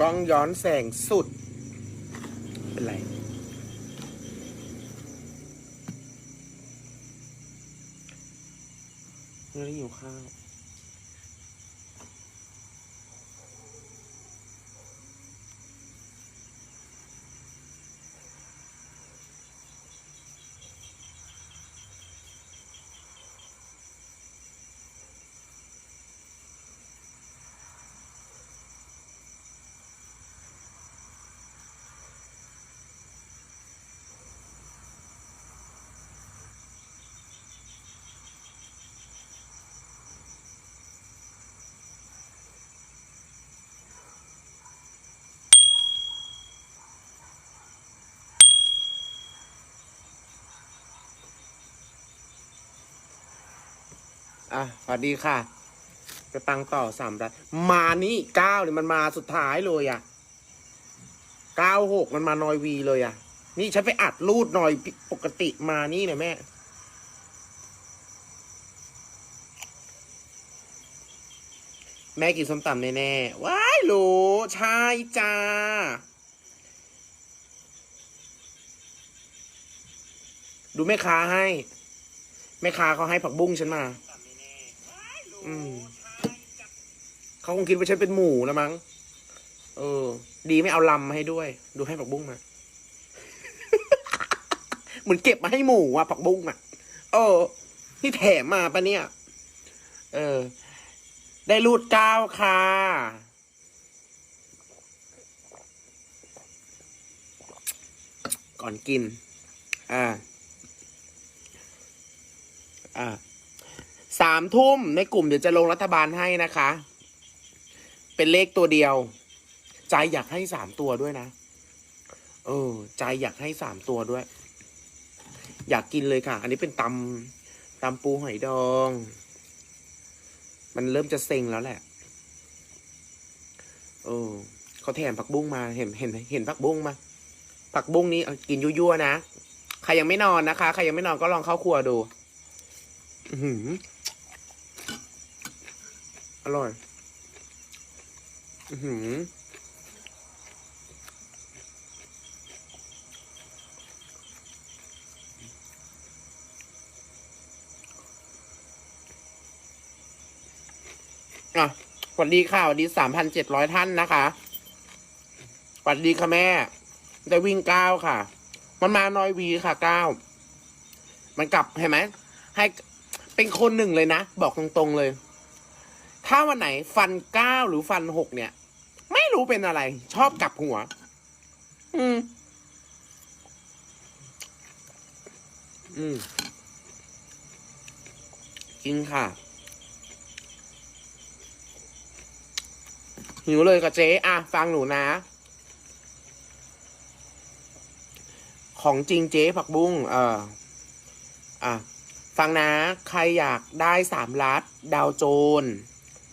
กล้องย้อนแสงสุด เป็นไรไม่ได้หิวข้าว อะสวัสดีค่ะ ไปปังต่อสามรัฐมานี่เก้าเนี่ยมันมาสุดท้ายเลยอะเก้าหกมันมานอยวีเลยอะ นี่ฉันไปอัดรูดหน่อยปกติมานี่เนี่ยแม่แม่กินส้มตำแน่ๆ ว้ายรู้ใช่จ้า ดูแม่ค้าให้ แม่ค้าเขาให้ผักบุ้งฉันมา อืมเขาคงคิดว่าฉันเป็นหมูแล้วมั้ง เออ ดีไม่เอาลำมาให้ด้วย ดูให้ผักบุ้งมา เหมือนเก็บมาให้หมูอะผักบุ้งอะเออนี่แถมมาปะเนี่ย เออ ได้รูดเก้าค่ะก่อนกิน อ่า อ่า สามทุ่มในกลุ่มเดี๋ยวจะลงรัฐบาลให้นะคะ เป็นเลขตัวเดียว ใจอยากให้สามตัวด้วยนะ เออ ใจอยากให้สามตัวด้วย อยากกินเลยค่ะ อันนี้เป็นตำตำปูหอยดอง มันเริ่มจะเซ็งแล้วแหละ เออเขาแถมผักบุ้งมาเห็นเห็นเห็นผักบุ้งมาผักบุ้งนี้กินยั่วๆนะ ใครยังไม่นอนนะคะ ใครยังไม่นอนก็ลองเข้าครัวดู อื อร่อย อือหืออะสวัสดีค่ะสวัสดีสามพันเจ็ดร้อยท่านนะคะสวัสดีค่ะแม่ ได้วิ่งเก้าค่ะ มันมาน้อยวีค่ะเก้า มันกลับเห็นไหม ให้เป็นคนหนึ่งเลยนะ บอกตรงๆเลย ถ้าวันไหนฟันเก้าหรือฟันหกเนี่ย ไม่รู้เป็นอะไร ชอบกลับหัว อืม อืมกินค่ะ หิวเลยกับเจ๊อะ ฟังหนูนะ ของจริงเจ๊ผักบุ้งเอออะ ฟังนะ ใครอยากได้สามลัด ดาวโจน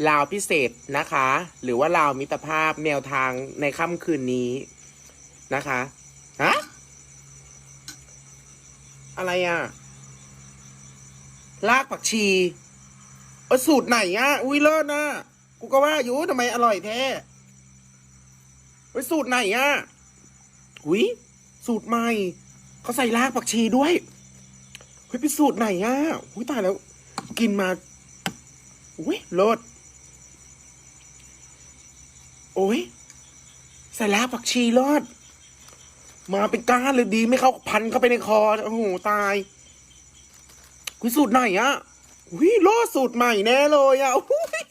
ลาวพิเศษนะคะ หรือว่าลาวมิตรภาพแนวทางในค่ำคืนนี้นะคะฮะอะไรอะลากผักชีเออสูตรไหนอะอุ้ยเลิศนะกูก็ว่าอยู่ทำไมอร่อยแท้เฮ้ยสูตรไหนอะอุ้ยสูตรใหม่เขาใส่รากผักชีด้วยเฮ้ยเป็นสูตรไหนอะอุ้ยตายแล้ว กินมาอุ้ยรส โอ้ยใส่รากผักชีรสมาเป็นก้านเลยดีไม่เข้าพันเข้าไปในคอโอ้โหตายอุ้ยสูตรไหนอะอุ้ยรสสูตรใหม่แน่เลยอะอุ้ย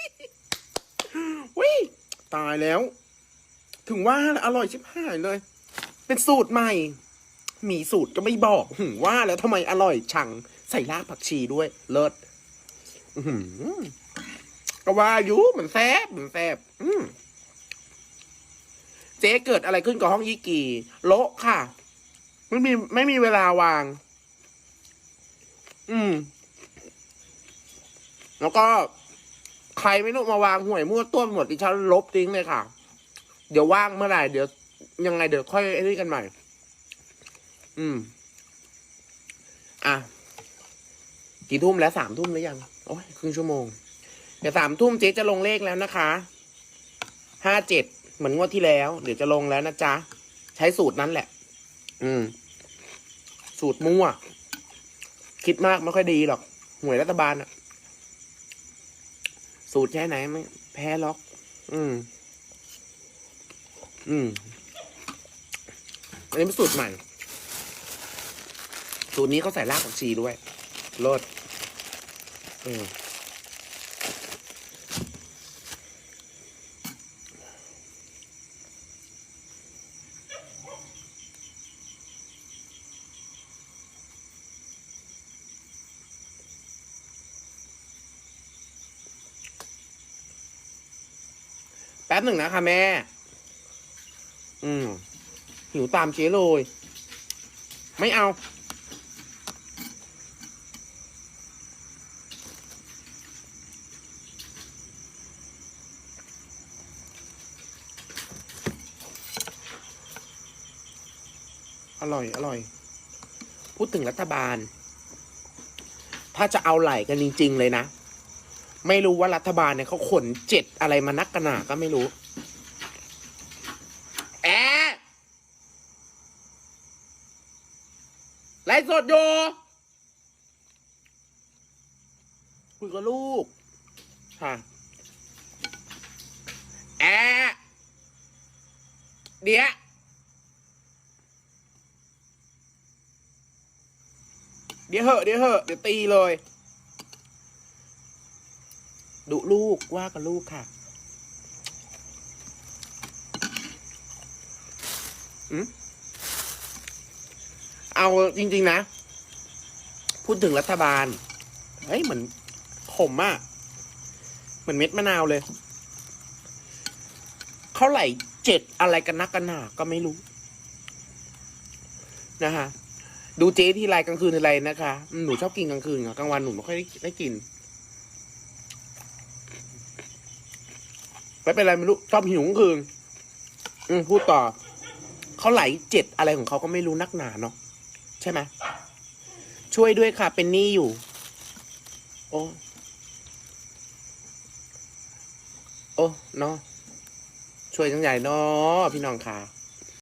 อุ้ยตายแล้ว ถึงว่าอร่อยชิบหายเลย เป็นสูตรใหม่ มีสูตรก็ไม่บอกหว่าแล้วทำไมอร่อยชัง ใส่รากผักชีด้วย เลิศก็ว่าอยู่เหมือนแซบเหมือนแซบ เจ๊เกิดอะไรขึ้นกับห้องยี่กี่โละค่ะ ไม่มีไม่มีเวลาวาง อืม แล้วก็ใครไม่รู้มาวางห่วยมั่วต้วหมดดิฉันลบทิ้งเลยค่ะ เดี๋ยวว่างเมื่อไหร่เดี๋ยว ยังไงเดี๋ยวค่อยไอ้นี่กันใหม่ อืม อะ กี่ทุ่มแล้วสามทุ่มหรือยัง โอ้ยครึ่งชั่วโมง เดี๋ยวสามทุ่มเจ๊จะลงเลขแล้วนะคะห้าเจ็ด เหมือนงวดที่แล้ว เดี๋ยวจะลงแล้วนะจ๊ะ ใช้สูตรนั้นแหละ อืม สูตรมั่ว คิดมากไม่ค่อยดีหรอกหวยรัฐบาลอะสูตรใช้ไหนไม่แพ้ล็อก อืม อืม อันนี้เป็นสูตรใหม่ สูตรนี้เขาใส่รากผักชีด้วยรสอืม ป๊บหนึ่งนะคะแม่ อืม หิวตามเจ๊เลย ไม่เอา อร่อย อร่อย พูดถึงรัฐบาล ถ้าจะเอาไหลกันจริง ๆ เลยนะ ไม่รู้ว่ารัฐบาลเนี่ยเขาขนเจ็ดอะไรมานักกันหนาก็ไม่รู้ แอะไลฟ์สดอยู่คุยกับลูก ค่ะ แอะเดี๋ยวเดี๋ยวเหอะเดี๋ยวเหอะเดี๋ยวตีเลย ดุลูกว่ากับลูกค่ะอืมเอาจริง ๆ นะ พูดถึงรัฐบาล เฮ้ยเหมือนขมอะเหมือนเม็ดมะนาวเลย เขาไหลเจ็ดอะไรกันนักกันหนาก็ไม่รู้ นะฮะดูเจ๊ที่ไรกลางคืนทีไรนะคะ หนูชอบกินกลางคืนอะกลางวันหนูไม่ค่อยได้กิน ไม่เป็นไรไม่รู้ชอบหิวกลางคืนอืมพูดต่อเขาไหลเจ็ดอะไรของเขาก็ไม่รู้นักหนาเนาะใช่ไหมช่วยด้วยค่ะ เป็นหนี้อยู่ โอ้โอ้เนาะช่วยจังใหญ่เนาะพี่น้องค่ะ